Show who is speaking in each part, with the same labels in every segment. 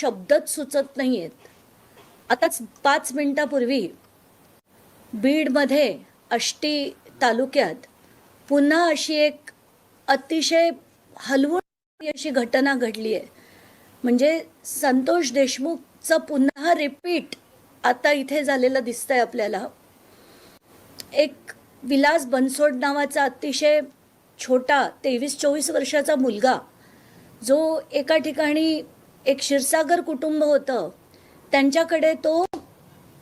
Speaker 1: शब्दच सुचत नाहीयेत. आताच पाच मिनिटापूर्वी बीडमध्ये आष्टी तालुक्यात पुन्हा अशी एक अतिशय हलवून अशी घटना घडली आहे. म्हणजे संतोष देशमुखचं पुन्हा रिपीट आता इथे झालेलं दिसतंय आपल्याला. एक विलास बनसोड नावाचा अतिशय छोटा तेवीस चोवीस वर्षाचा मुलगा जो एका ठिकाणी एक क्षीरसागर कुटुंब होतं. त्यांच्याकडे तो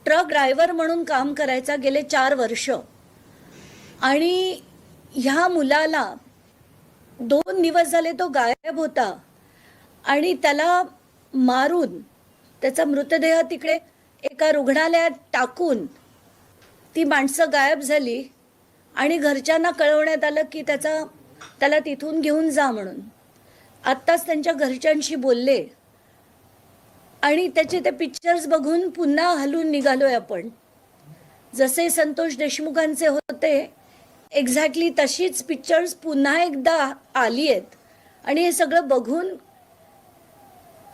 Speaker 1: ट्रक ड्रायव्हर म्हणून काम करायचा गेले चार वर्ष. आणि ह्या मुलाला दोन दिवस झाले तो गायब होता. आणि त्याला मारून त्याचा मृतदेह तिकडे एका रुग्णालयात टाकून ती माणसं गायब झाली आणि घरच्यांना कळवण्यात आलं की त्याचा त्याला तिथून घेऊन जा म्हणून. आत्ताच त्यांच्या घरच्यांशी बोलले. आणि त्याचे ते पिक्चर्स बघून पुन्हा हलून निघालोय आपण. जसे संतोष देशमुखांचे होते एक्झॅक्टली तशीच पिक्चर्स पुन्हा एकदा आली आहेत आणि हे सगळं बघून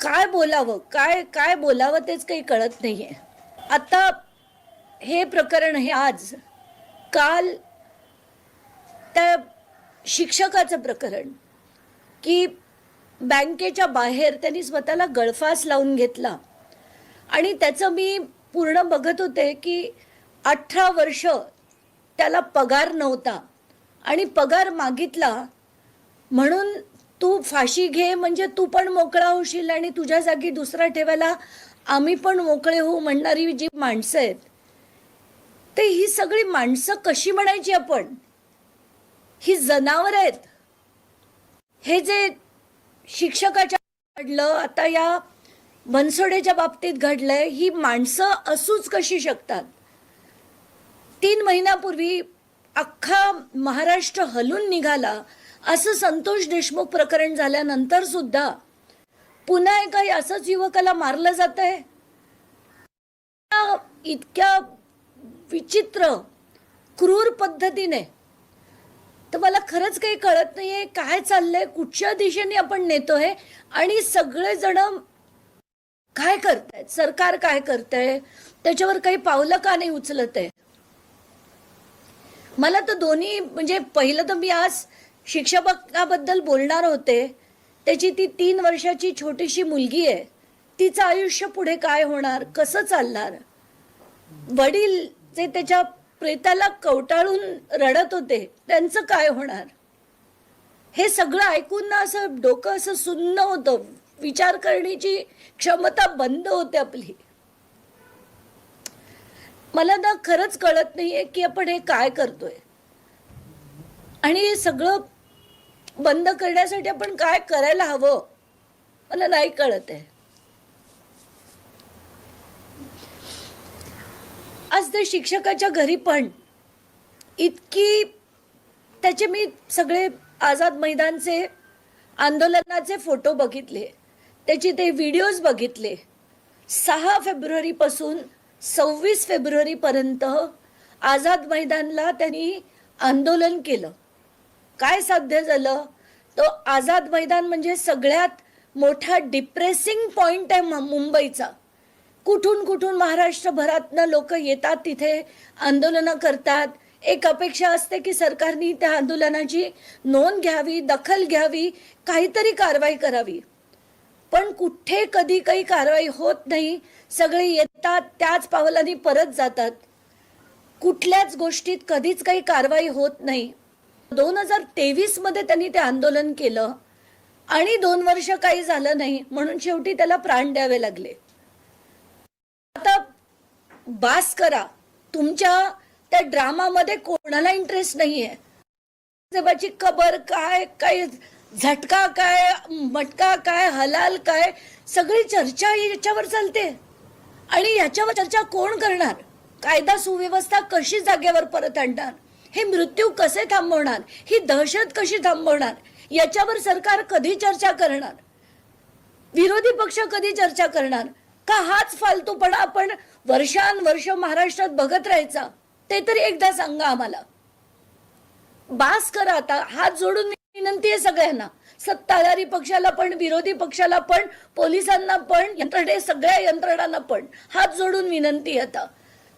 Speaker 1: काय बोलावं काय काय बोलावं तेच काही कळत नाही आहे आता हे प्रकरण हे आज काल त्या शिक्षकाचं प्रकरण की बँकेच्या बाहेर त्यांनी स्वतःला गळफास लावून घेतला. आणि त्याचं मी पूर्ण बघत होते की अठरा वर्ष त्याला पगार नव्हता. आणि पगार मागितला म्हणून तू फाशी घे म्हणजे तू पण मोकळा होशील आणि तुझ्या जागी दुसरा ठेवायला आम्ही पण मोकळे होऊ म्हणणारी जी माणसं आहेत ते ही सगळी माणसं कशी म्हणायची आपण? ही जनावर आहेत. हे जे शिक्षकाच्या घडलं आता या बनसोडेच्या बाबतीत घडलंय ही माणसं असूच कशी शकतात? तीन महिन्यापूर्वी अख्खा महाराष्ट्र हलून निघाला असं संतोष देशमुख प्रकरण झाल्यानंतर सुद्धा पुन्हा एका असंच युवकाला मारलं जात आहे इतक्या विचित्र क्रूर पद्धतीने तर मला खरंच काही कळत नाहीये काय चाललंय कुठच्या दिशेने आपण नेतोय आणि सगळेजण काय करतायत? सरकार काय करतंय? त्याच्यावर काही पावलं का नाही उचलत आहे? मला तर दोन्ही म्हणजे पहिलं तर मी आज शिक्षकाबद्दल बोलणार होते. त्याची ती तीन वर्षाची छोटीशी मुलगी आहे. तिचं आयुष्य पुढे काय होणार? कसं चालणार? वडील जे त्याच्या प्रेताला कवटाळून रडत होते. त्यांचं काय होणार? हे सगळं ऐकून ना असं डोकं असं सुन्न होतं. विचार करण्याची क्षमता बंद होते आपली. मला ना खरंच कळत नाहीये की आपण हे काय करतोय. आणि हे सगळं बंद करण्यासाठी आपण काय करायला हवं? मला नाही कळत आहे आज त्या शिक्षकाच्या घरी पण. इतकी त्याचे मी सगळे आझाद मैदानचे आंदोलनाचे फोटो बघितले. त्याचे ते व्हिडिओज बघितले. सहा फेब्रुवारीपासून सव्वीस फेब्रुवारीपर्यंत आझाद मैदानला त्यांनी आंदोलन केलं. काय साध्य झालं? तो आझाद मैदान म्हणजे सगळ्यात मोठा डिप्रेसिंग पॉईंट आहे मु- मुंबईचा. कुठून कुठून महाराष्ट्रभरातनं लोक येतात तिथे आंदोलनं करतात. एक अपेक्षा असते की सरकारने त्या आंदोलनाची नोंद घ्यावी दखल घ्यावी काहीतरी कारवाई करावी. पण कुठे कधी काही कारवाई होत नाही सगळे येतात त्याच पावलांनी परत जातात. कुठल्याच गोष्टीत कधीच काही कारवाई होत नाही. दोन हजार तेवीसमध्ये त्यांनी ते आंदोलन केलं आणि दोन वर्ष काही झालं नाही म्हणून शेवटी त्याला प्राण द्यावे लागले. बास करा. तुमच्या त्या ड्रामामध्ये कोणाला इंटरेस्ट नाहीये? साहेबाची कबर काय काय झटका काय मटका काय हलाल काय सगळी चर्चा याच्यावर चालते. आणि याच्यावर चर्चा कोण करणार? कायदा सुव्यवस्था कशी जागेवर परत आणणार? हे मृत्यू कसे थांबवणार? ही दहशत कशी थांबवणार? याच्यावर सरकार कधी चर्चा करणार? विरोधी पक्ष कधी चर्चा करणार? का हाच फालतूपणा आपण वर्षानुवर्ष महाराष्ट्रात बघत राहायचा? ते तरी एकदा सांगा आम्हाला. बास करा आता. हात जोडून विनंती आहे सगळ्यांना. सत्ताधारी पक्षाला पण विरोधी पक्षाला पण पोलिसांना पण यंत्रणे सगळ्या यंत्रणांना पण. हात जोडून विनंती आता.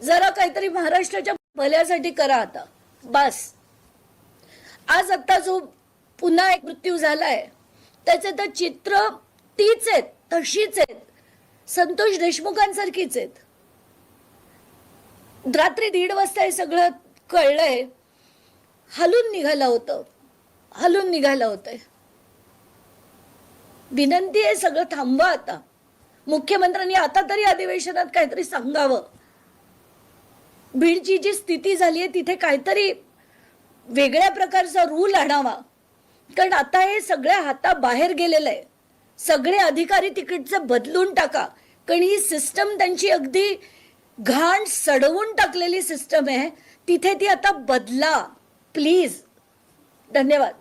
Speaker 1: जरा काहीतरी महाराष्ट्राच्या भल्यासाठी करा आता. बस. आज आता जो पुन्हा एक मृत्यू झालाय त्याचे तर चित्र तीच आहेत तशीच आहेत. संतोष देशमुखांसारखीच आहेत. रात्री दीड वाजता हे सगळं कळलंय. हलून निघालं होतं. हलून निघालं होतंय. विनंती आहे सगळं थांबवा आता. मुख्यमंत्र्यांनी आता तरी अधिवेशनात काहीतरी सांगावं. बीडची जी स्थिती झाली आहे तिथे काहीतरी वेगळ्या प्रकारचा रूल आणावा. कारण आता हे सगळ्या हाताबाहेर गेलेलं आहे. सगळे अधिकारी तिकीटचं बदलून टाका. कारण ही सिस्टम त्यांची अगदी घाण सडवून टाकलेली सिस्टम आहे. तिथे ती आता बदला. प्लीज धन्यवाद.